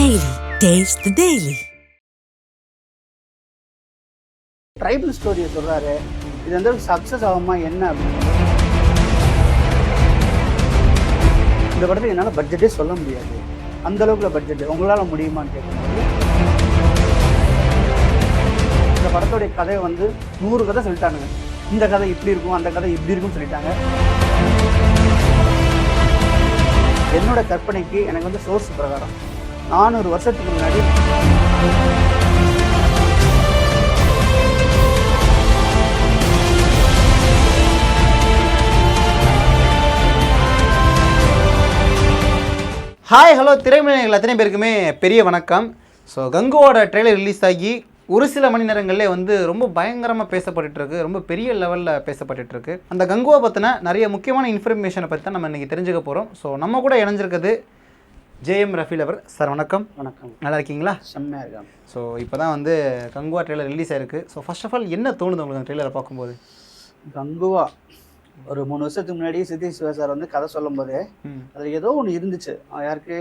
Daily taste daily tribal ஸ்டோரியை சொல்கிறாரு இது வந்து சக்ஸஸ் ஆகுமா என்ன அப்படின்னு. இந்த படத்துக்கு என்னால் பட்ஜெட்டே சொல்ல முடியாது. அந்த அளவுக்குள்ள பட்ஜெட் உங்களால் முடியுமான்னு கேட்கும்போது இந்த படத்தோடைய கதையை வந்து நூறு கதை சொல்லிட்டானுங்க. இந்த கதை இப்படி இருக்கும் அந்த கதை இப்படி இருக்கும்னு சொல்லிட்டாங்க. என்னோட கற்பனைக்கு எனக்கு வந்து சோர்ஸ் பிரகாரம். நானூறு வருஷத்துக்கு முன்னாடி. ஹாய் ஹலோ திரைமணிகள் அத்தனை பேருக்குமே பெரிய வணக்கம். ஸோ கங்குவோட ட்ரெய்லர் ரிலீஸ் ஆகி ஒரு சில மணி நேரங்களில் வந்து ரொம்ப பயங்கரமாக பேசப்பட்டு இருக்கு ரொம்ப பெரிய லெவலில் பேசப்பட்டு இருக்கு அந்த கங்குவை பற்றின நிறைய முக்கியமான இன்ஃபர்மேஷனை பற்றி தான் நம்ம இன்றைக்கி தெரிஞ்சுக்க போகிறோம் ஸோ நம்ம கூட இணைஞ்சிருக்குது ஜேஎம் ரஃபீல் அவர் சார் வணக்கம். வணக்கம். நல்லா இருக்கீங்களா செம்மையாக இருக்காங்க ஸோ இப்போ தான் வந்து கங்குவா ட்ரெய்லர் ரிலீஸ் ஆயிருக்கு. ஸோ ஃபர்ஸ்ட் ஆஃப் ஆல் என்ன தோணுது உங்களுக்கு அந்த ட்ரெய்லரை பார்க்கும்போது? கங்குவா ஒரு மூணு வருஷத்துக்கு முன்னாடி சித்தி சிவா சார் வந்து கதை சொல்லும் போது அதில் ஏதோ ஒன்று இருந்துச்சு. யாருக்கு?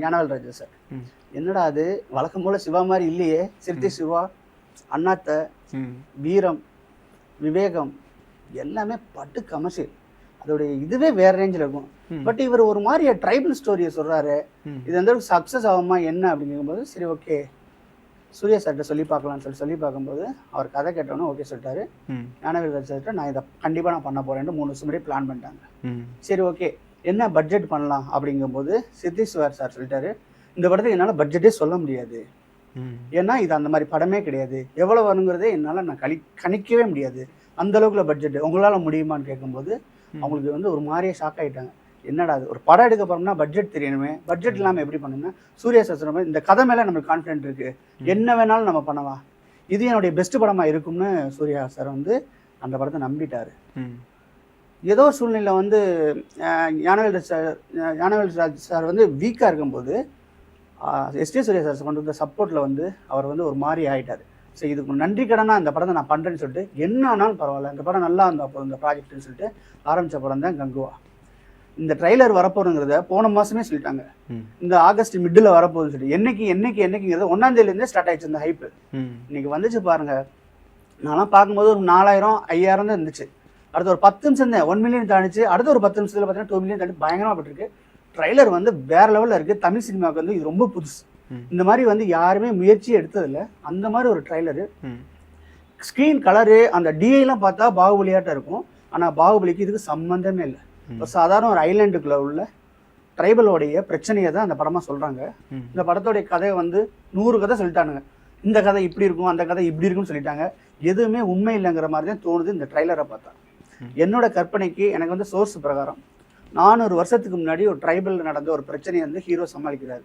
ஞானவேல் ராஜா சார். என்னடா அது? வழக்கம் போல சிவா மாதிரி இல்லையே. சிறுத்தை சிவா அண்ணாத்த வீரம் விவேகம் எல்லாமே பட்டு கமர்ஷியல் அதோடைய இதுவே வேற ரேஞ்சில் இருக்கும். பட் இவர் ஒரு மாதிரி ட்ரைபல் ஸ்டோரியை சொல்றாரு. இது வந்து சக்ஸஸ் ஆகுமா என்ன அப்படிங்கும்போது சரி ஓகே சூர்யா சார்கிட்ட சொல்லி பார்க்கலாம்னு சொல்லி சொல்லி பார்க்கும்போது அவர் கதை கேட்டோன்னே ஓகே சொல்லிட்டாரு. ராஜா சார்கிட்ட நான் இதை கண்டிப்பாக நான் பண்ண போறேன்னு மூணு வருஷம் முன்னாடி பிளான் பண்ணிட்டாங்க. சரி ஓகே என்ன பட்ஜெட் பண்ணலாம் அப்படிங்கும்போது சித்தீஸ்வர் சார் சொல்லிட்டாரு. இந்த படத்துக்கு என்னால் பட்ஜெட்டே சொல்ல முடியாது. ஏன்னா இது அந்த மாதிரி படமே கிடையாது. எவ்வளோ வருங்கிறதே என்னால் நான் கணி கணிக்கவே முடியாது. அந்த அளவுக்குள்ள பட்ஜெட் உங்களால் முடியுமான்னு கேட்கும்போது அவங்களுக்கு வந்து ஒரு மாதிரியே ஷாக் ஆகிட்டாங்க என்னடா அது ஒரு படம் எடுக்க போறோம்னா பட்ஜெட் தெரியணுமே. பட்ஜெட் இல்லாமல் எப்படி பண்ணணும்னா சூர்யா மாதிரி இந்த கதை மேலே நம்மளுக்கு கான்ஃபிடென்ட் இருக்கு. என்ன வேணாலும் நம்ம பண்ணலாம் இது என்னுடைய பெஸ்ட் படமாக இருக்கும்னு சூர்யா சார் வந்து அந்த படத்தை நம்பிட்டாரு. ஏதோ சூழ்நிலை வந்து ஞானவேல் சார் ஞானவேல் ராஜ் சார் வந்து வீக்காக இருக்கும்போது எஸ்டி சூர்யா சார் கொண்டு வந்த சப்போர்ட்டில் வந்து அவர் வந்து ஒரு மாதிரி ஆயிட்டார். ஸோ இதுக்கு நன்றி கடனாக இந்த படத்தை நான் பண்ணுறேன்னு சொல்லிட்டு என்ன ஆனாலும் பரவாயில்ல. இந்த படம் நல்லா இருந்தால் போதும் இந்த ப்ராஜெக்ட்னு சொல்லிட்டு ஆரம்பித்த படம் தான் கங்குவா. இந்த ட்ரைலர் வரப்போறங்கிறத போன மாதமே சொல்லிட்டாங்க. இந்த ஆகஸ்ட் மிட்டில் வரப்போகுதுன்னு சொல்லிட்டு என்னைக்கு என்னைக்கு என்னைக்குங்கிறது ஒன்றாம் தேதியிலேருந்தே ஸ்டார்ட் ஆயிடுச்சு இந்த ஹைப்பு இன்னைக்கு வந்துச்சு பாருங்க. நான்லாம் பார்க்கும்போது ஒரு நாலாயிரம் ஐயாயிரம் தான் இருந்துச்சு. அடுத்து ஒரு பத்து நிமிஷம் தான் ஒன் மில்லியன் தாண்டிச்சு. அடுத்த ஒரு பத்து நிமிஷத்துல பார்த்தீங்கன்னா டூ மில்லியன் தாண்டி பயங்கரமாக போட்டிருக்கு ட்ரைலர் வந்து வேற லெவலில் இருக்கு. தமிழ் சினிமாவுக்கு வந்து இது ரொம்ப புதுசு. இந்த மாதிரி வந்து யாருமே முயற்சி எடுத்ததில்ல. அந்த மாதிரி ஒரு ட்ரைலரு ஸ்க்ரீன் கலரு அந்த டிஐலாம் பார்த்தா பாகுபலியாட்டம் இருக்கும். ஆனால் பாகுபலிக்கு இதுக்கு சம்மந்தமே இல்லை. ஒரு சாதாரண ஒரு ஐலாண்டுக்குள்ள உள்ள ட்ரைபலோடைய பிரச்சனையை தான் அந்த படமாக சொல்கிறாங்க இந்த படத்தோடைய கதையை வந்து நூறு கதை சொல்லிட்டானுங்க. இந்த கதை இப்படி இருக்கும் அந்த கதை இப்படி இருக்கும்னு சொல்லிட்டாங்க. எதுவுமே உண்மை இல்லைங்கிற மாதிரி தான் தோணுது இந்த ட்ரைலரை பார்த்தா. என்னோட கற்பனைக்கு எனக்கு வந்து சோர்ஸ் பிரகாரம். நானூறு வருஷத்துக்கு முன்னாடி ஒரு ட்ரைபல் நடந்த ஒரு பிரச்சனையை வந்து ஹீரோ சமாளிக்கிறாரு.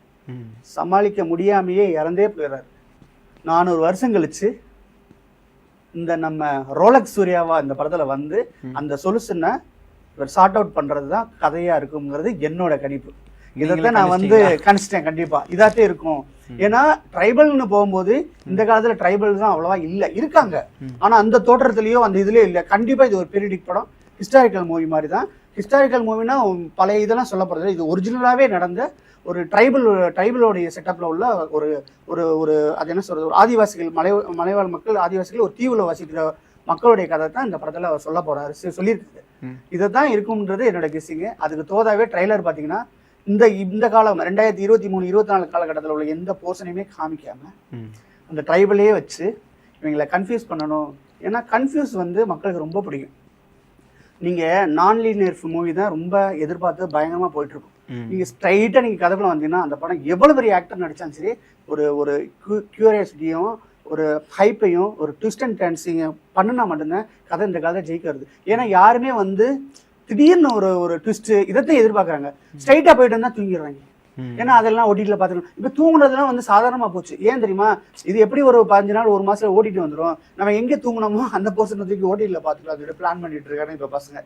சமாளிக்க முடியாமையே இறந்தே போயிடுறாரு. நானூறு வருஷம் கழிச்சு இந்த நம்ம ரோலக்ஸ் சூர்யாவா இந்த படத்துல வந்து. அந்த சொல்யூஷனை இவர் சார்ட் அவுட் பண்றது தான் கதையா இருக்குங்கிறது என்னோட கணிப்பு. இதைத்தான் நான் வந்து? கணிச்சிட்டேன் கண்டிப்பா. இதாத்தே இருக்கும். ஏன்னா ட்ரைபல்னு போகும்போது இந்த காலத்துல ட்ரைபல் தான் அவ்வளவா இல்ல. இருக்காங்க. ஆனா அந்த தோற்றத்திலயோ அந்த இதுலயோ இல்ல. கண்டிப்பா இது ஒரு பீரியடிக் படம். ஹிஸ்டாரிக்கல் மூவி மாதிரி தான். ஹிஸ்டாரிக்கல் மூவினா பழைய இதெல்லாம் சொல்ல போறது இது ஒரிஜினலாவே நடந்த ஒரு ட்ரைபல் ட்ரைபலோடைய செட்டப்ல உள்ள ஒரு ஒரு ஒரு அது என்ன சொல்றது? ஒரு ஆதிவாசிகள் மலை மலைவாழ் மக்கள் ஆதிவாசிகள் ஒரு தீவுல வசிக்கிற மக்களுடைய கதை தான் இந்த படத்துல அவர் சொல்ல போறாரு. சொ- சொல்லியிருக்காரு. இதை தான் இருக்கும்ன்றது என்னோட கெஸ்ஸிங்கு அதுக்கு தோதாவே ட்ரைலர் பார்த்தீங்கன்னா இந்த இந்த காலம் ரெண்டாயிரத்தி இருபத்தி மூணு இருபத்தி நாலு காலகட்டத்தில் உள்ள எந்த போர்ஷனையுமே காமிக்காம அந்த ட்ரைபலையே வச்சு இவங்களை கன்ஃபியூஸ் பண்ணணும். ஏன்னா கன்ஃபியூஸ் வந்து மக்களுக்கு ரொம்ப பிடிக்கும். நீங்கள் நான் லீனியர் மூவி தான் ரொம்ப எதிர்பார்த்து பயங்கரமாக போயிட்டு இருக்கும் ம் நீங்கள் ஸ்ட்ரைட்டாக நீங்கள் கதைக்குள்ள வந்தீங்கன்னா அந்த படம் எவ்வளோ பெரிய ஆக்டர் நடித்தாலும் சரி ஒரு ஒரு க்யூரியாசிட்டியும் ஒரு ஹைப்பையும் ஒரு ட்விஸ்ட் அண்ட் டேன்ஸிங்கும் பண்ணுனா மட்டும்தான் கதை இந்த கதை ஜெயிக்கிறது ஏன்னா யாருமே வந்து திடீர்னு ஒரு ஒரு ட்விஸ்ட்டு இதைத்தான் எதிர்பார்க்குறாங்க. ஸ்ட்ரைட்டாக போயிட்டு இருந்தால் தூங்கிடுறாங்க. ஏன்னா அதெல்லாம் ஓட்டிட்டில் பார்த்துக்கணும் இப்போ தூங்குனதுலாம் வந்து சாதாரணமாக போச்சு. ஏன் தெரியுமா? இது எப்படி ஒரு பதினஞ்சு நாள் ஒரு மாசத்துல ஓட்டிட்டு வந்துடும் நம்ம எங்கே தூங்குனோமோ அந்த போர்ஷனை தூக்கி ஓட்டிட்டில் பார்த்துக்கலாம் அதோட பிளான் பண்ணிட்டு இருக்காங்க இப்போ பசங்க.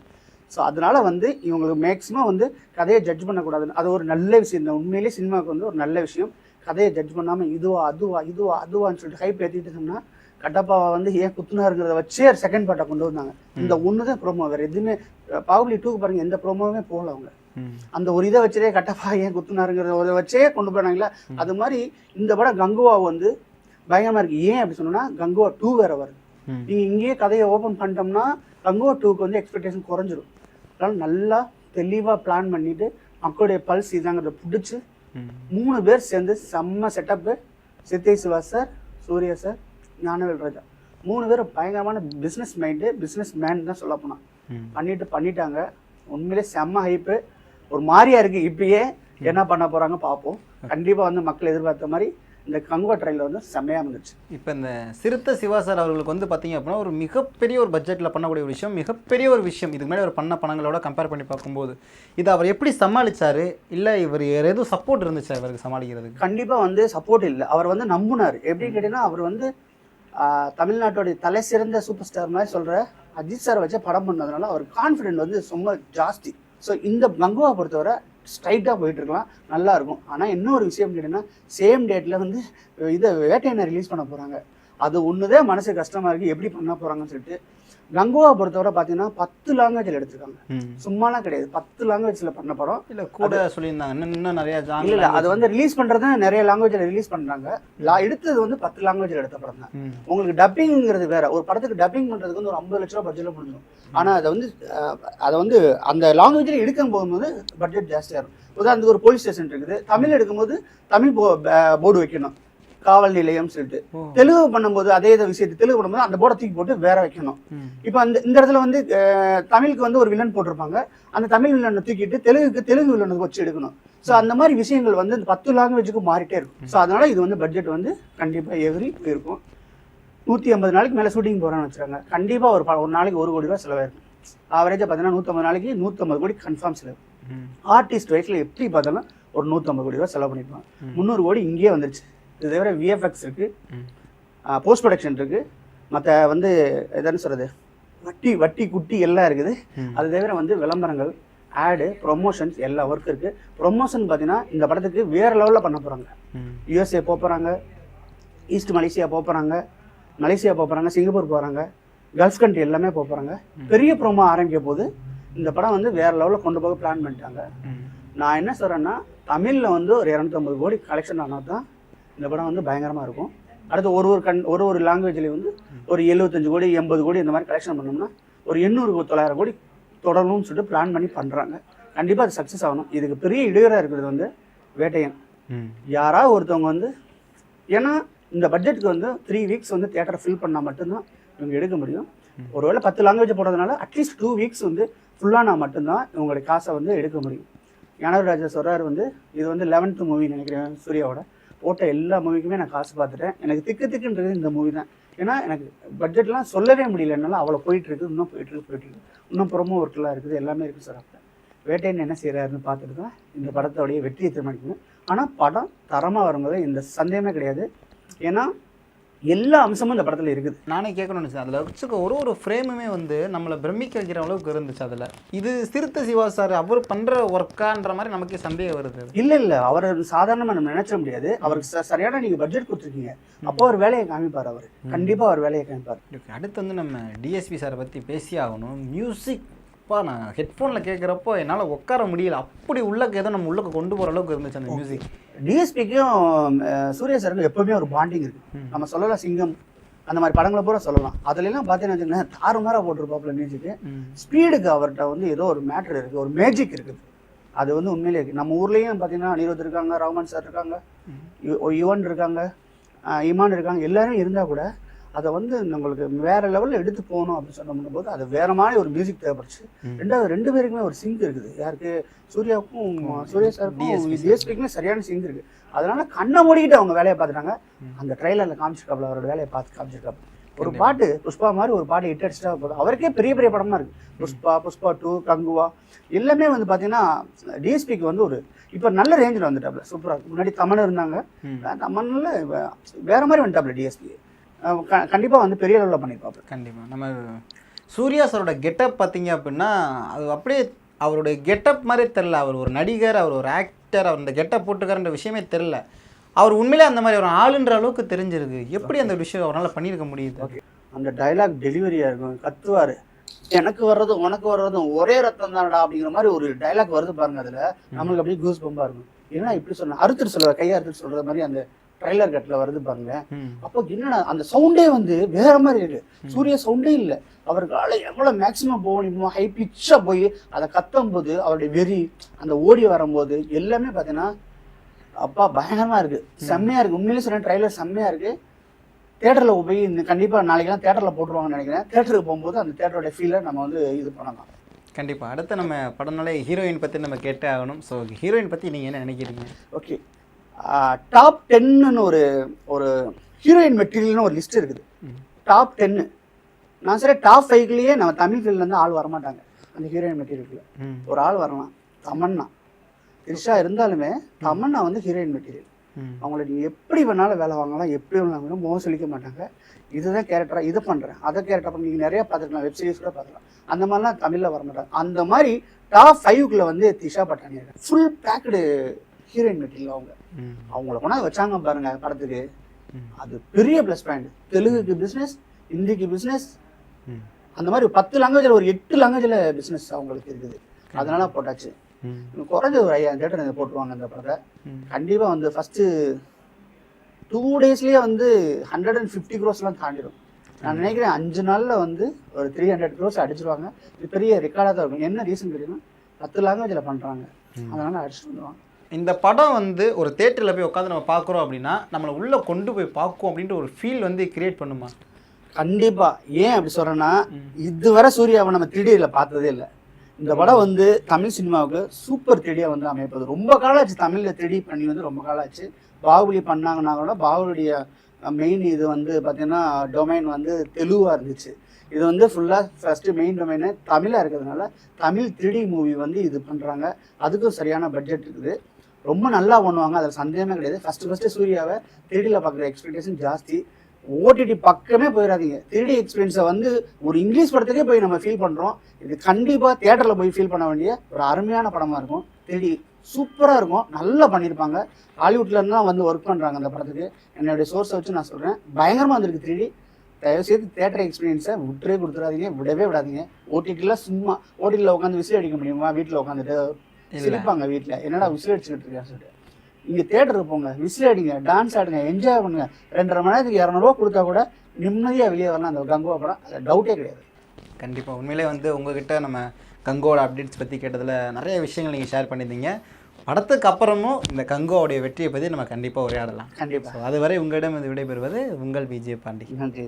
ஸோ அதனால வந்து இவங்களுக்கு மேக்ஸிமம் வந்து கதையை ஜட்ஜ் பண்ணக்கூடாதுன்னு. அது ஒரு நல்ல விஷயம். தான் உண்மையிலேயே சினிமாவுக்கு வந்து ஒரு நல்ல விஷயம். கதையை ஜட்ஜ் பண்ணாமல் இதுவா அதுவா இதுவா அதுவான்னு சொல்லிட்டு ஹைப் ஏற்றிட்டு கட்டப்பாவை வந்து ஏன் குத்துனாருங்கிறத வச்சே செகண்ட் பார்ட்டை கொண்டு வந்தாங்க. இந்த ஒன்று தான் ப்ரோமோ வேறு எதுவுமே பாகுபலி டூக்கு பாருங்க எந்த ப்ரோமோவுமே போகல அவங்க. அந்த ஒரு இதை வச்சதே கட்டப்பா ஏன் குத்துனாருங்கிறத ஒரு வச்சே கொண்டு போனாங்களா அது மாதிரி இந்த படம் கங்குவா வந்து பயங்கரமா இருக்கு. ஏன் அப்படி சொன்னோம்னா கங்குவா டூ வேற வருது. நீங்க இங்கேயே கதையை ஓப்பன் பண்ணிட்டோம்னா கங்குவா டூக்கு வந்து எக்ஸ்பெக்டேஷன் குறைஞ்சிரும். அதனால நல்லா தெளிவா பிளான் பண்ணிட்டு மக்களுடைய பல்ஸ் இதாங்கிறத பிடிச்சி மூணு பேர் சேர்ந்து செம்ம setup Siruthai Siva sir Suriya sir Gnanavel Raja. மூணு பேரும் பயங்கரமான பிஸ்னஸ் மைண்டு பிஸ்னஸ் மேன் தான் சொல்ல போனா. பண்ணிட்டு பண்ணிட்டாங்க. உண்மையிலே செம்ம ஹைப்பு ஒரு மாதிரியா இருக்கு. இப்பயே என்ன பண்ண போறாங்க பார்ப்போம். கண்டிப்பா வந்து மக்கள் எதிர்பார்த்த மாதிரி இந்த கங்குவா ட்ரெயிலில் வந்து செம்மையா வந்துச்சு இப்போ இந்த சிறுத்தை சிவா சார் அவர்களுக்கு வந்து பார்த்தீங்க அப்படின்னா ஒரு மிகப்பெரிய ஒரு பட்ஜெட்டில் பண்ணக்கூடிய ஒரு விஷயம் மிகப்பெரிய ஒரு விஷயம். இதுக்கு முன்னாடி அவர் பண்ண பணங்களோட கம்பேர் பண்ணி பார்க்கும்போது இதை அவர் எப்படி சமாளிச்சாரு? இல்லை இவர் எதுவும் சப்போர்ட் இருந்துச்சா இவருக்கு சமாளிக்கிறதுக்கு? கண்டிப்பா வந்து சப்போர்ட் இல்லை. அவர் வந்து நம்புனார். எப்படி கேட்டீங்கன்னா அவர் வந்து தமிழ்நாட்டோடைய தலை சிறந்த சூப்பர் ஸ்டார் மாதிரி சொல்ற அஜித் சார் வச்ச படம் பண்ணதுனால அவர் கான்ஃபிடென்ட் வந்து ரொம்ப ஜாஸ்தி. ஸோ இந்த கங்குவா பொறுத்தவரை ஸ்ட்ரைட்டாக போயிட்டு இருக்கலாம். நல்லா இருக்கும். ஆனால் இன்னொரு விஷயம் கேட்டீங்கன்னா சேம் டேட்டில் வந்து இதை வேட்டையனை ரிலீஸ் பண்ண போகிறாங்க அது ஒன்றுதே மனசு கஷ்டமாக இருக்குது எப்படி பண்ண போகிறாங்கன்னு சொல்லிட்டு கங்குவா பொறுத்தவரை பார்த்தீங்கன்னா பத்து லாங்குவேஜில் எடுத்திருக்காங்க. சும்மாலாம் கிடையாது. பத்து லாங்குவேஜில் பண்ண படம் இல்லை கூட சொல்லியிருந்தாங்க. இன்னும் நிறைய இல்ல இல்ல அது வந்து ரிலீஸ் பண்றது நிறைய லாங்குவேஜ்ல ரிலீஸ் பண்றாங்க. லா- எடுத்தது வந்து பத்து லாங்குவேஜ்ல எடுத்த படம் தான். உங்களுக்கு டப்பிங்கிறது வேற. ஒரு படத்துக்கு டப்பிங் பண்றதுக்கு வந்து ஒரு ஐம்பது லட்ச ரூபா பட்ஜெட்ல முடிஞ்சிடும். ஆனா அதை வந்து அதை வந்து அந்த லாங்குவேஜ்ல எடுக்கும் போகும்போது பட்ஜெட் ஜாஸ்தியா இருக்கும். உதாரணத்துக்கு ஒரு போலீஸ் ஸ்டேஷன் இருக்குது. தமிழ் எடுக்கும்போது தமிழ் போர்டு வைக்கணும். காவல் நிலையம் சொல்லிட்டு. தெலுங்கு பண்ணும்போது அதே இதை விஷயத்தை தெலுங்கு பண்ணும்போது அந்த போர்டை தூக்கி போட்டு வேற வைக்கணும். இப்போ அந்த இந்த இடத்துல வந்து தமிழுக்கு வந்து ஒரு வில்லன் போட்டிருப்பாங்க. அந்த தமிழ் வில்லனை தூக்கிட்டு தெலுங்குக்கு தெலுங்கு வில்லனுக்கு வச்சு எடுக்கணும். ஸோ அந்த மாதிரி விஷயங்கள் வந்து இந்த பத்து லாங்குவேஜுக்கு மாறிட்டே இருக்கும். ஸோ அதனால இது வந்து பட்ஜெட் வந்து கண்டிப்பாக எவரி போயிருக்கும். நூற்றி ஐம்பது நாளைக்கு மேலே ஷூட்டிங் போகிறான்னு வச்சுருக்காங்க கண்டிப்பாக ஒரு ஒரு நாளைக்கு ஒரு கோடி ரூபா செலவாயிருக்கும் ஆவரேஜாக பார்த்தீங்கன்னா நூற்றம்பது நாளைக்கு நூற்றம்பது கோடி கன்ஃபார்ம் செலவு. ஆர்டிஸ்ட் வயசில் எப்படி பார்த்தாலும் ஒரு நூற்றம்பது கோடி ரூபா செலவு பண்ணியிருப்பாங்க முந்நூறு கோடி இங்கேயே வந்துருச்சு. இது தவிர விஎஃப்எக்ஸ் இருக்குது. போஸ்ட் ப்ரொடக்ஷன் இருக்குது மற்ற வந்து எதுன்னு சொல்கிறது வட்டி வட்டி குட்டி எல்லாம் இருக்குது. அது தவிர வந்து விளம்பரங்கள் ஆடு ப்ரொமோஷன்ஸ் எல்லா ஒர்க் இருக்குது ப்ரொமோஷன் பார்த்தீங்கன்னா இந்த படத்துக்கு வேறு லெவலில் பண்ண போகிறாங்க. யூஎஸ்ஏ போகிறாங்க ஈஸ்ட் மலேசியா போகிறாங்க மலேசியா போகிறாங்க சிங்கப்பூர் போகிறாங்க கல்ஃப் கண்ட்ரி எல்லாமே போகிறாங்க பெரிய ப்ரோமோ ஆரம்பிக்க போது இந்த படம் வந்து வேறு லெவலில் கொண்டு போக பிளான் பண்ணிட்டாங்க. நான் என்ன சொல்கிறேன்னா தமிழில் வந்து ஒரு இரநூத்தம்பது கோடி கலெக்ஷன் ஆனால் தான் இந்த படம் வந்து பயங்கரமாக இருக்கும். அடுத்து ஒரு ஒரு கண் ஒரு ஒரு லாங்குவேஜ்லேயும் வந்து ஒரு எழுபத்தஞ்சு கோடி எண்பது கோடி இந்த மாதிரி கலெக்ஷன் பண்ணோம்னா ஒரு எண்ணூறு தொள்ளாயிரம் கோடி தொடரணும்னு சொல்லிட்டு பிளான் பண்ணி பண்ணுறாங்க கண்டிப்பாக அது சக்ஸஸ் ஆகணும். இதுக்கு பெரிய இடையூறாக இருக்கிறது வந்து வேட்டையன். யாராவது ஒருத்தவங்க வந்து ஏன்னா இந்த பட்ஜெட்டுக்கு வந்து த்ரீ வீக்ஸ் வந்து தியேட்டரை ஃபில் பண்ணால் மட்டும்தான் இவங்க எடுக்க முடியும். ஒருவேளை பத்து லாங்குவேஜ் போடுறதுனால அட்லீஸ்ட் டூ வீக்ஸ் வந்து ஃபுல்லானா மட்டும்தான் இவங்களுடைய காசை வந்து எடுக்க முடியும். ஞானவர் ராஜா சொல்கிறாரு வந்து இது வந்து லெவன்த்து மூவி நினைக்கிறேன் சூர்யாவோட. போட்ட எல்லா மூவிக்குமே நான் காசு பார்த்துட்டேன். எனக்கு திக்கு திக்குன்றது இந்த மூவி தான். ஏன்னா எனக்கு பட்ஜெட்லாம் சொல்லவே முடியல. என்னால் அவ்வளோ போயிட்டு இருக்குது இன்னும் போயிட்டு இருக்கு போயிட்டு இருக்கு இன்னும் ப்ரொமோ ஒர்க்லாம் இருக்குது. எல்லாமே இருக்குது சார் அப்போ. வேட்டையன் என்ன செய்கிறாருன்னு பார்த்துட்டு தான் இந்த படத்தோடைய வெற்றியை தீர்மானிக்கணும். ஆனால் படம் தரமாக வரும்போது இந்த சந்தேகமே கிடையாது. ஏன்னா எல்லா அம்சமும் இந்த படத்தில் இருக்குது. நானே கேட்கணும்னு நினச்சேன் அதில் வச்சுக்க ஒரு ஒரு ஃப்ரேமுமே வந்து நம்மளை பிரமிக்க வைக்கிற அளவுக்கு இருந்துச்சு அதில். இது சிறுத்தை சிவா சார் அவர் பண்ணுற ஒர்க்கான்ற மாதிரி நமக்கே சந்தேகம் வருது. இல்லை இல்லை. அவர் சாதாரணமாக நம்ம நினைச்சிட முடியாது. அவருக்கு சரியான நீங்கள் பட்ஜெட் கொடுத்துருக்கீங்க. அப்போ அவர் வேலையை காமிப்பார் அவர். கண்டிப்பாக அவர் வேலையை காமிப்பார். அடுத்து வந்து நம்ம டிஎஸ்பி சாரை பற்றி பேசி ஆகணும். மியூசிக் அப்பா நான் ஹெட்ஃபோனில் கேட்குறப்போ என்னால் உட்கார முடியல. அப்படி உள்ளக்க ஏதோ நம்ம உள்ளக்க கொண்டு போகிற அளவுக்கு இருந்துச்சு அந்த மியூசிக் டிஎஸ்பிக்கும் சூர்யா சாருக்கும் எப்பவுமே ஒரு பாண்டிங் இருக்கு. நம்ம சொல்லலாம் சிங்கம் அந்த மாதிரி படங்களை பூரா சொல்லலாம். அதுல எல்லாம் பார்த்தீங்கன்னா வச்சுக்கோங்களேன் தாறுமாறா போட்டிருப்பாப்புல மியூசிக்கு ஸ்பீடுக்கு அவர்கிட்ட வந்து ஏதோ ஒரு மேட்ரு இருக்குது ஒரு மேஜிக் இருக்குது அது வந்து உண்மையிலே இருக்குது நம்ம ஊர்லேயும் பார்த்தீங்கன்னா அனிருத் இருக்காங்க ரஹ்மான் சார் இருக்காங்க யுவன் இருக்காங்க இமான் இருக்காங்க எல்லாரும் இருந்தால் கூட அதை வந்து நம்மளுக்கு வேற லெவலில் எடுத்து போகணும் அப்படின்னு சொன்ன போது அது வேற மாதிரி ஒரு மியூசிக் தேவைப்படுச்சு. ரெண்டாவது ரெண்டு பேருக்குமே ஒரு சிங்க் இருக்குது. யாருக்கு? சூர்யாவுக்கும் சூர்யா சாருக்கும் டிஎஸ்பிக்குமே சரியான சிங்க் இருக்கு. அதனால கண்ணை மூடிக்கிட்டு அவங்க வேலையை பார்த்துட்டாங்க. அந்த ட்ரைலரில் காமிச்சிருக்காப்புல அவரோட வேலையை பார்த்து காமிச்சிருக்காப்புல. ஒரு பாட்டு புஷ்பா மாதிரி ஒரு பாட்டு ஹிட் அடிச்சிட்டா போதும். அவருக்கே பெரிய பெரிய படமா இருக்கு. புஷ்பா புஷ்பா டூ கங்குவா. எல்லாமே வந்து பார்த்தீங்கன்னா டிஎஸ்பிக்கு வந்து ஒரு இப்போ நல்ல ரேஞ்சில் வந்துட்டாப்ல சூப்பராக முன்னாடி தமன் இருந்தாங்க. ம். தமன்ல வேற மாதிரி வந்துட்டாப்ல டிஎஸ்பி கண்டிப்பாக வந்து பெரிய லெவலில் பண்ணியிருப்பாப்ல கண்டிப்பாக நம்ம சூர்யா சாரோட கெட்டப் பார்த்தீங்க அப்படின்னா அது அப்படியே அவருடைய கெட்டப் மாதிரி தெரில அவர் ஒரு நடிகர் அவர் ஒரு ஆக்டர் அவர் இந்த கெட்டப் போட்டுக்காரன்ற விஷயமே தெரில அவர் உண்மையிலே அந்த மாதிரி ஒரு ஆளுன்ற அளவுக்கு தெரிஞ்சிருக்கு. எப்படி அந்த விஷயம் அவரால் பண்ணியிருக்க முடியுது? அந்த டைலாக் டெலிவரியாக இருக்கும். கத்துவார். எனக்கு வர்றதும் உனக்கு வர்றதும் ஒரே ரத்தம் தானடா அப்படிங்கிற மாதிரி ஒரு டைலாக் வருது பாருங்க அதில். நம்மளுக்கு அப்படியே கூஸ் பம்பா இருக்கும். ஏன்னா இப்படி சொன்ன அறுத்துட்டு சொல்லுவா கையை அறுத்துட்டு சொல்ற மாதிரி அந்த ட்ரைலர் கட்டில் வருது பாருங்க. அப்போ என்னடா அந்த சவுண்டே வந்து வேற மாதிரி இருக்கு. சூரிய சவுண்டே இல்லை. அவர்களால் எவ்வளோ மேக்ஸிமம் போக முடியுமோ ஹை பிச்சாக போய் அதை கத்தும் போது அவருடைய வெறி அந்த ஓடி வரும்போது எல்லாமே பார்த்தீங்கன்னா அப்பா பயங்கரமா இருக்கு. செம்மையா இருக்கு. உண்மையிலே சொல்றேன் ட்ரைலர் செம்மையா இருக்கு. தேட்டரில் போய் இந்த கண்டிப்பாக நாளைக்கெல்லாம் தேட்டரில் போட்டுருவாங்கன்னு நினைக்கிறேன். தேட்டருக்கு போகும்போது அந்த தேட்டரோட ஃபீலை நம்ம வந்து இது பண்ணலாம். கண்டிப்பாக அடுத்து நம்ம படம்னாலே ஹீரோயின் பற்றி நம்ம கேட்டே ஆகணும். ஸோ ஹீரோயின் பற்றி நீங்கள் என்ன நினைக்கிறீங்க? ஓகே டாப் டென்னு ஒரு ஒரு ஹீரோயின் மெட்டீரியல்னு ஒரு லிஸ்ட் இருக்குது. டாப் டென்னு நான் சரி டாப் ஃபைவ்லேயே நம்ம தமிழ் ஃபீல்ட்லேருந்து ஆள் வரமாட்டாங்க அந்த ஹீரோயின் மெட்டீரியலுக்குள்ள ம். ஒரு ஆள் வரலாம். தமன்னா. த்ரிஷா இருந்தாலுமே தமன்னா வந்து ஹீரோயின் மெட்டீரியல் அவங்கள நீங்கள் எப்படி வேணாலும் வேலை வாங்கலாம் எப்படி வேணாலும் மோகம் சொல்லிக்க மாட்டாங்க. இதுதான் கேரக்டராக இது பண்ணுறேன் அதை கேரக்டர் பண்ணி நீங்கள் நிறைய பார்த்துருக்கலாம் வெப் சீரிஸ் கூட பார்க்கலாம் அந்த மாதிரிலாம் தமிழில் வர மாட்டாங்க அந்த மாதிரி டாப் ஃபைவ்க்குள்ள வந்து Disha Patani full packed heroine material அவங்க. அவங்கள கொண்டாந்து வச்சாங்க பாருங்க படத்துக்கு. அது பெரிய ப்ளஸ் பாயிண்ட் தெலுங்குக்கு பிஸ்னஸ் ஹிந்திக்கு பிஸ்னஸ் ம். அந்த மாதிரி பத்து லாங்குவேஜில் ஒரு எட்டு லாங்குவேஜில் பிஸ்னஸ் அவங்களுக்கு இருக்குது. அதனால போட்டாச்சு. குறைஞ்ச ஒரு ஐயாயிரம் தேட்டர் போட்டுருவாங்க அந்த படத்தை. ம். கண்டிப்பாக வந்து ஃபஸ்ட்டு டூ டேஸ்லேயே வந்து ஹண்ட்ரட் அண்ட் ஃபிஃப்டி க்ரோஸ்லாம் தாண்டிடும். நான் நினைக்கிறேன் அஞ்சு நாளில் வந்து ஒரு த்ரீ ஹண்ட்ரட் க்ரோஸ் அடிச்சிருவாங்க. பெரிய ரெக்கார்டாக தான் இருக்கும். என்ன ரீசன் தெரியுமா? பத்து லாங்குவேஜில் பண்ணுறாங்க அதனால அடிச்சுட்டு வந்துடுவாங்க இந்த படம் வந்து ஒரு தேட்டரில் போய் உட்காந்து நம்ம பார்க்குறோம் அப்படின்னா நம்மளை உள்ளே கொண்டு போய் பார்க்கும் அப்படின்ற ஒரு ஃபீல் வந்து கிரியேட் பண்ணுமா? கண்டிப்பா. ஏன் அப்படி சொல்றேன்னா இதுவரை சூர்யாவை நம்ம த்ரீடியில் பார்த்ததே இல்லை. இந்த படம் வந்து தமிழ் சினிமாவுக்கு சூப்பர் த்ரீடியாக வந்து அமைப்பது. ரொம்ப காலம் ஆச்சு தமிழில் த்ரீடி பண்ணி வந்து ரொம்ப காலம் ஆச்சு பாகுபலி பண்ணாங்கன்னா கூட பாகுபலியுடைய மெயின் இது வந்து பார்த்தீங்கன்னா டொமைன் வந்து தெலுவாக இருந்துச்சு. இது வந்து ஃபுல்லாக ஃபஸ்ட்டு மெயின் டொமைனு தமிழாக இருக்கிறதுனால தமிழ் த்ரீடி மூவி வந்து இது பண்ணுறாங்க அதுக்கும் சரியான பட்ஜெட் இருக்குது. ரொம்ப நல்லா பண்ணுவாங்க. அதில் சந்தேகமே கிடையாது. ஃபஸ்ட்டு ஃபஸ்ட்டு சூர்யாவை திருடியில் பார்க்குற எக்ஸ்பெக்டேஷன் ஜாஸ்தி. ஓடிடி பக்கமே போயிடாதீங்க. த்ரீடி எக்ஸ்பீரியன்ஸை வந்து ஒரு இங்கிலீஷ் படத்துக்கே போய் நம்ம ஃபீல் பண்ணுறோம் இது கண்டிப்பாக தேட்டரில் போய் ஃபீல் பண்ண வேண்டிய ஒரு அருமையான படமாக இருக்கும். த்ரீடி சூப்பராக இருக்கும். நல்லா பண்ணியிருப்பாங்க. ஹாலிவுட்லருந்து தான் வந்து ஒர்க் பண்ணுறாங்க அந்த படத்துக்கு. என்னுடைய சோர்ஸை வச்சு நான் சொல்கிறேன் பயங்கரமாக வந்திருக்கு த்ரீடி தயவுசெய்து தேட்டர் எக்ஸ்பீரியன்ஸை விட்டுறே கொடுத்துடாதீங்க. விடவே விடாதீங்க. ஓடிடியில் சும்மா ஓடிடியில் உட்காந்து விசில் அடிக்க முடியுமா? வீட்டில் உட்காந்துட்டு சிரிப்பாங்க வீட்டில் என்னடா விசில் அடிச்சுக்கிட்டு இருக்கா சொல்லிட்டு. இங்கே தேட்டருக்கு போங்க விசில் அடிங்க டான்ஸ் ஆடுங்க என்ஜாய் பண்ணுங்க. ரெண்டரை மணி நேரத்துக்கு இரநூறுவா கொடுத்தா கூட நிம்மதியாக வெளியே வரலாம். அந்த கங்குவா படம் அதில் டவுட்டே கிடையாது. கண்டிப்பாக உண்மையிலே வந்து உங்ககிட்ட நம்ம கங்கோட அப்டேட்ஸ் பற்றி கேட்டதில் நிறைய விஷயங்கள் நீங்கள் ஷேர் பண்ணியிருந்தீங்க. படத்துக்கு அப்புறமும் இந்த கங்கோவுடைய வெற்றியை பற்றி நம்ம கண்டிப்பாக உரையாடலாம். கண்டிப்பாக அதுவரை உங்களிடம் இது விடைபெறுவது உங்கள் விஜய் பாண்டி. நன்றி.